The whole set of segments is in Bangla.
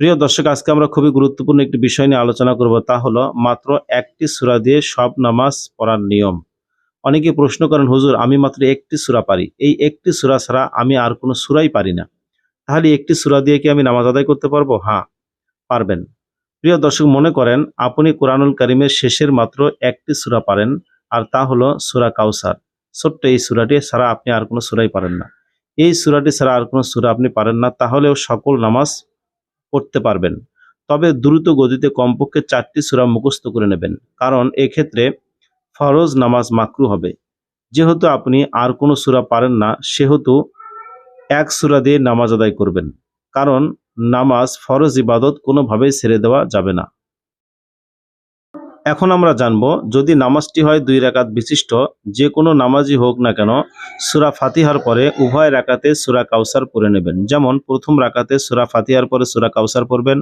প্রিয় দর্শক, আজকে আমরা খুবই গুরুত্বপূর্ণ একটি বিষয় নিয়ে আলোচনা করব, তা হলো মাত্র একটি সূরা দিয়ে সব নামাজ পড়ার নিয়ম। অনেকে প্রশ্ন করেন, হুজুর, আমি মাত্র একটি সূরা পারি। এই একটি সূরা ছাড়া আমি আর কোনো সুরাই পারি না। তাহলে একটি সূরা দিয়ে কি আমি নামাজ আদায় করতে পারব? হ্যাঁ পারবেন। প্রিয় দর্শক, মনে করেন, আপনি কোরআনুল করিমের শেষের মাত্র একটি সূরা পারেন, আর তা হলো সূরা কাউসার। ছোট্ট এই সূরাটি ছাড়া আপনি আর কোনো সুরাই পারেন না। এই সূরাটি ছাড়া আর কোনো সূরা আপনি পারেন না। তাহলেও সকল নামাজ পড়তে পারবেন। তবে দ্রুত গতিতে কমপক্ষে চারটি সুরা মুখস্থ করে নেবেন। কারণ এক্ষেত্রে ফরজ নামাজ মাকরু হবে। যেহেতু আপনি আর কোনো সুরা পারেন না, সেহেতু এক সুরা দিয়ে নামাজ আদায় করবেন। কারণ নামাজ ফরজ ইবাদত কোনোভাবেই ছেড়ে দেওয়া যাবে না। এখন আমরা জানব, যদি নামাজটি হয় দুই রাকাত বিশিষ্ট, যে কোনো নামাজই হোক না কেন, সুরা ফাতিহার পরে উভয় রাকাতে সুরা কাউসার পরে নেবেন। যেমন, প্রথম রাকাতে সুরা ফাতিহার পরে সুরা কাউসার পড়বেন,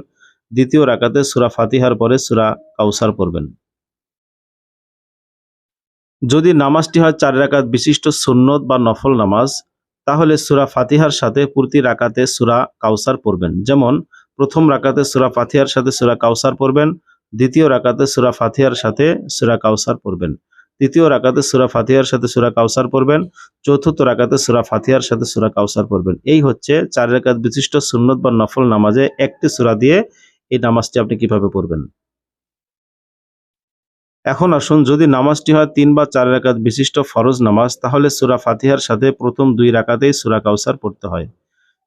দ্বিতীয় রাকাতে সুরা ফাতিহার পরে সুরা কাউসার পড়বেন। যদি নামাজটি হয় চার রাকাত বিশিষ্ট সুন্নত বা নফল নামাজ, তাহলে সুরা ফাতিহার সাথে প্রতি রাকাতে সুরা কাউসার পড়বেন। যেমন, প্রথম রাকাতে সুরা ফাতিহার সাথে সুরা কাউসার পড়বেন দ্বিতীয় রাকাতে সুরা ফাতিহার সাথে সুরা কাউসার পড়বেন। তৃতীয় রাকাতে সুরা ফাতিহার সাথে সুরা কাউসার পড়বেন। চতুর্থ রাকাতে সুরা ফাতিহার সাথে সুরা কাউসার পড়বেন। এই হচ্ছে চার রাকাত বিশিষ্ট সুন্নত বা নফল নামাজে একটি সুরা দিয়ে এই নামাজটি আপনি কীভাবে পড়বেন। এখন আসুন, যদি নামাজটি হয় তিন বা চার রাকাত বিশিষ্ট ফরজ নামাজ, তাহলে সুরা ফাতিহার সাথে প্রথম দুই রাকাতেই সুরা কাউসার পড়তে হয়।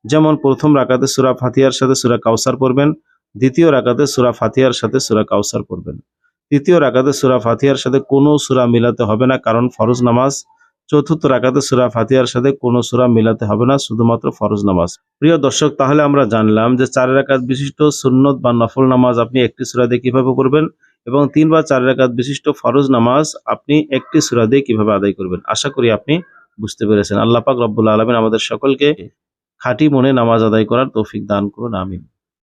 যেমন প্রথম রাকাতে সুরা ফাতিহার সাথে সুরা কাউসার পড়বেন দ্বিতীয় রাকাতে সুরা ফাতিহার সাথে সুরা কাউসার পড়বেন। তৃতীয় রাকাতে সুরা ফাতিহার সাথে কোনো সুরা মিলাতে হবে না, কারণ ফরজ নামাজ। চতুর্থ রাকাতে সুরা ফাতিহার সাথে কোনো সুরা মিলাতে হবে না, শুধুমাত্র ফরজ নামাজ। প্রিয় দর্শক, তাহলে আমরা জানলাম যে চার রাকাত বিশিষ্ট সুন্নত বা নফল নামাজ আপনি একটি সুরা দিয়ে কীভাবে করবেন এবং তিন বা চার রাকাত বিশিষ্ট ফরজ নামাজ আপনি একটি সুরা দিয়ে কীভাবে আদায় করবেন। আশা করি আপনি বুঝতে পেরেছেন। আল্লাহ পাক রব্বুল আলমিন আমাদের সকলকে খাঁটি মনে নামাজ আদায় করার তৌফিক দান করুন, আমিন।